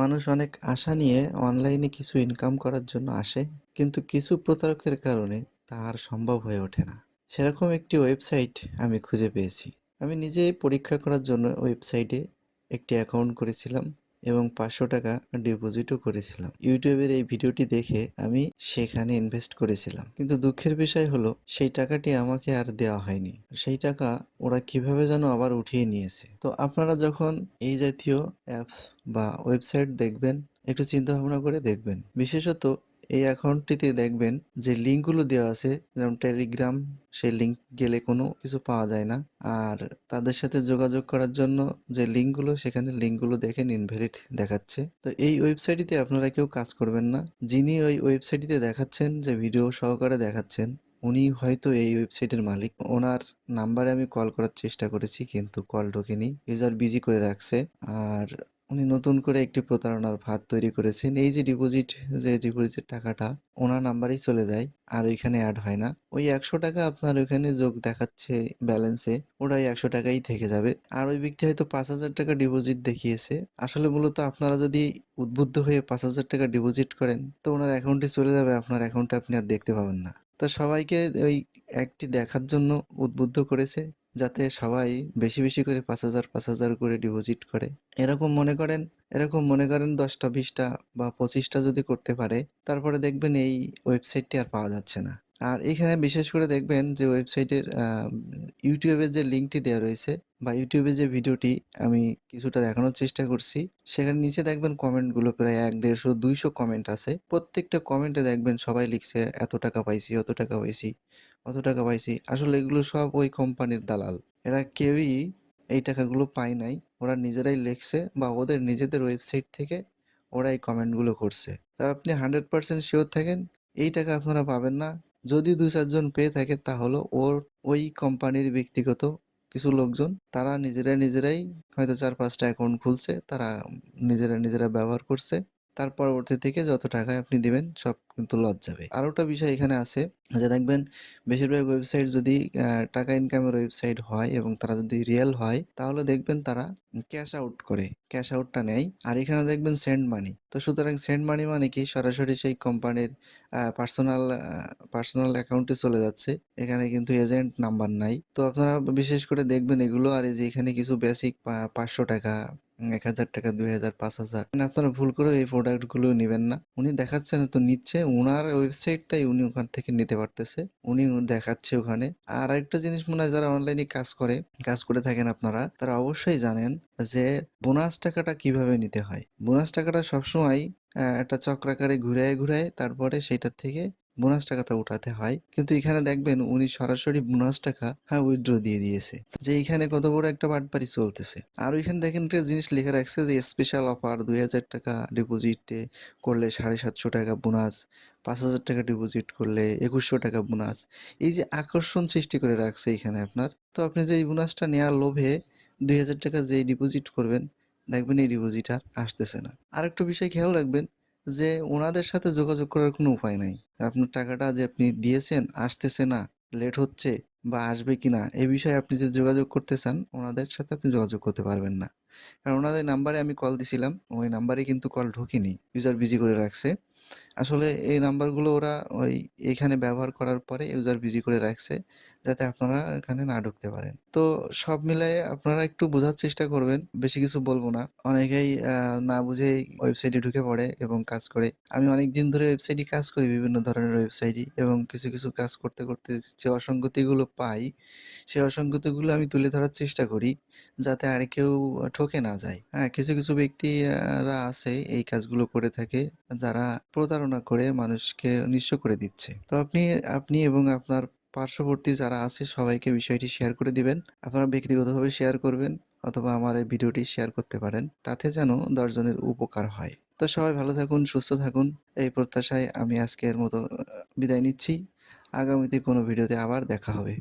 মানুষ অনেক আশা নিয়ে অনলাইনে কিছু ইনকাম করার জন্য আসে, কিন্তু কিছু প্রতারকের কারণে তা আর সম্ভব হয়ে ওঠে না। সেরকম একটি ওয়েবসাইট আমি খুঁজে পেয়েছি। আমি নিজে পরীক্ষা করার জন্য ওয়েবসাইটে একটি অ্যাকাউন্ট করেছিলাম। এবং পাঁচশো টাকা ডিপোজিটও করেছিলাম। ইউটিউবের এই ভিডিওটি দেখে আমি সেখানে ইনভেস্ট করেছিলাম। কিন্তু দুঃখের বিষয় হলো, সেই টাকাটি আমাকে আর দেওয়া হয়নি। সেই টাকা ওরা কীভাবে যেন আবার উঠিয়ে নিয়েছে। তো আপনারা যখন এই জাতীয় অ্যাপস বা ওয়েবসাইট দেখবেন, একটু চিন্তা ভাবনা করে দেখবেন। বিশেষত এই অ্যাকাউন্টটিতে দেখবেন যে লিঙ্কগুলো দেওয়া আছে। যেমন টেলিগ্রাম সেই লিঙ্ক গেলে কোনো কিছু পাওয়া যায় না। আর তাদের সাথে যোগাযোগ করার জন্য যে লিঙ্কগুলো সেখানে লিঙ্কগুলো দেখেন ইনভ্যালিড দেখাচ্ছে। তো এই ওয়েবসাইটটিতে আপনারা কেউ কাজ করবেন না। যিনি ওই ওয়েবসাইটটিতে দেখাচ্ছেন, যে ভিডিও সহকারে দেখাচ্ছেন, উনি হয়তো এই ওয়েবসাইটের মালিক। ওনার নাম্বারে আমি কল করার চেষ্টা করেছি, কিন্তু কল ঢোকেনি। ইউজার বিজি করে রাখছে। আর উনি নতুন করে একটি প্রতারণার ফাঁদ তৈরি করেছেন। এই যে ডিপোজিট যে ডিপোজিটের টাকাটা, ওনার নাম্বারেই চলে যায়, আর ওইখানে অ্যাড হয় না। ওই একশো টাকা আপনার ওইখানে যোগ দেখাচ্ছে ব্যালেন্সে ওটা ওই একশো টাকাই থেকে যাবে। আর ওই ব্যক্তি হয়তো পাঁচ হাজার টাকা ডিপোজিট দেখিয়েছে। আসলে মূলত আপনারা যদি উদ্বুদ্ধ হয়ে পাঁচ হাজার টাকা ডিপোজিট করেন, তো ওনার অ্যাকাউন্টে চলে যাবে, আপনার অ্যাকাউন্টে আপনি আর দেখতে পাবেন না। তো সবাইকে ওই একটি দেখার জন্য উদ্বুদ্ধ করেছে। যাতে সবাই বেশি বেশি করে পাঁচ হাজার পাঁচ হাজার করে ডিপোজিট করে। এরকম মনে করেন, এরকম মনে করেন দশটা, বিশটা বা পঁচিশটা যদি করতে পারে, তারপরে দেখবেন এই ওয়েবসাইটটি আর পাওয়া যাচ্ছে না। আর এখানে বিশেষ করে দেখবেন যে ওয়েবসাইটের ইউটিউবের যে লিঙ্কটি দেওয়া রয়েছে বা ইউটিউবে যে ভিডিওটি আমি কিছুটা দেখানোর চেষ্টা করছি, সেখানে নিচে দেখবেন কমেন্টগুলো প্রায় এক, দেড়শো, দুইশো কমেন্ট আছে। প্রত্যেকটা কমেন্টে দেখবেন সবাই লিখছে, এত টাকা পাইছি, অত টাকা পাইছি। অত টাকা পাইছি? আসলে এগুলো সব ওই কোম্পানির দালাল। এরা কেউই এই টাকাগুলো পায় নাই। ওরা নিজেরাই লিখছে বা ওদের নিজেদের ওয়েবসাইট থেকে ওরা এই কমেন্টগুলো করছে। তা আপনি হান্ড্রেড পার্সেন্ট শিওর থাকেন? এই টাকা আপনারা পাবেন না। যদি দু চারজন পেয়ে থাকে তাহলে ওর, ওই কোম্পানির ব্যক্তিগত কিছু লোকজন, তারা নিজেরা নিজেরাই হয়তো চার, পাঁচটা অ্যাকাউন্ট খুলছে, তারা নিজেরা নিজেরা ব্যবহার করছে। তার পরবর্তী থেকে যত টাকায় আপনি দিবেন, সব কিন্তু লস যাবে আর একটা বিষয় এখানে আছে যে দেখবেন, বেশিরভাগ ওয়েবসাইট যদি টাকা ইনকামের ওয়েবসাইট হয় এবং তারা যদি রিয়েল হয়, তাহলে দেখবেন তারা ক্যাশ আউট করে ক্যাশ আউটটা নেয়। আর এখানে দেখবেন সেন্ড মানি তো সুতরাং সেন্ড মানি মানে কি? সরাসরি সেই কোম্পানির পার্সোনাল পার্সোনাল অ্যাকাউন্টে চলে যাচ্ছে। এখানে কিন্তু এজেন্ট নাম্বার নাই। তো আপনারা বিশেষ করে দেখবেন এগুলো, আর এই যে এখানে কিছু বেসিক পাঁচশো টাকা এক হাজার টাকা, দুই হাজার, পাঁচ হাজার। মানে আপনারা ভুল করে এই প্রোডাক্টগুলো নেবেন না। উনি দেখাচ্ছেন তো নিচ্ছে। ওনার ওয়েবসাইটটাই উনি ওখান থেকে নিতে পারতেছে। উনি দেখাচ্ছে ওখানে। আর একটা জিনিস মনে হয়, যারা অনলাইনে কাজ করে কাজ করে থাকেন আপনারা, তারা অবশ্যই জানেন যে বোনাস টাকাটা কীভাবে নিতে হয়। বোনাস টাকাটা সবসময় একটা চক্রাকারে ঘুরায় ঘুরায়, তারপরে সেটার থেকে বোনাস টাকাটা উঠাতে হয়। কিন্তু এখানে দেখবেন উনি সরাসরি বোনাস টাকা হ্যাঁ উইথড্র দিয়ে দিয়েছে। যে এখানে কত বড় একটা বাটপারি চলতেছে। আর ওইখানে দেখেন একটা জিনিস লেখা রাখছে যে স্পেশাল অফার দুই হাজার টাকা ডিপোজিটে করলে সাড়ে সাতশো টাকা বোনাস, পাঁচ হাজার টাকা ডিপোজিট করলে একুশশো টাকা বোনাস। এই যে আকর্ষণ সৃষ্টি করে রাখছে এখানে আপনার। তো আপনি যে এই বোনাসটা নেওয়ার লোভে দুই হাজার টাকা যেই ডিপোজিট করবেন, দেখবেন এই ডিপোজিট আর আসতেছে না। আরেকটা বিষয় খেয়াল রাখবেন যে ওনাদের সাথে যোগাযোগ করার কোনো উপায় নাই। আপনার টাকাটা যে আপনি দিয়েছেন, আসতেছে না লেট হচ্ছে বা আসবে কি না এ বিষয়ে আপনি যে যোগাযোগ করতে চান ওনাদের সাথে আপনি যোগাযোগ করতে পারবেন না। কারণ ওনাদের নাম্বারে আমি কল দিছিলাম, ওই নাম্বারে কিন্তু কল ঢুকিনি। ইউজার বিজি করে রাখছে। আসলে এই নাম্বারগুলো ওরা ওই এখানে ব্যবহার করার পরে ইউজার বিজি করে রাখছে, যাতে আপনারা এখানে না ঢুকতে পারেন। তো সব মিলাই আপনারা একটু বোঝার চেষ্টা করবেন, বেশি কিছু বলব না। অনেকেই না বুঝেই ওয়েবসাইটে ঢুকে পড়ে এবং কাজ করে। আমি অনেক দিন ধরে ওয়েবসাইটে কাজ করি, বিভিন্ন ধরনের ওয়েবসাইটই এবং কিছু কিছু কাজ করতে করতে যে অসঙ্গতিগুলো পাই, সেই অসঙ্গতিগুলো আমি তুলে ধরার চেষ্টা করি, যাতে আর কেউ ঠকে না যায়। হ্যাঁ কিছু কিছু ব্যক্তিরা আছে, এই কাজগুলো করে থাকে, যারা প্রতারণা করে মানুষকে নিঃস্ব করে দিচ্ছে। তো আপনি আপনি এবং আপনার পার্শ্ববর্তী যারা আছে, সবাইকে বিষয়টি শেয়ার করে দিবেন। আপনারা ব্যক্তিগতভাবে শেয়ার করবেন অথবা আমার এই ভিডিওটি শেয়ার করতে পারেন। তাতে যেন দশজনের উপকার হয়। তো সবাই ভালো থাকুন, সুস্থ থাকুন। এই প্রত্যাশায় আমি আজকের মতো বিদায় নিচ্ছি। আগামীতে কোনো ভিডিওতে আবার দেখা হবে।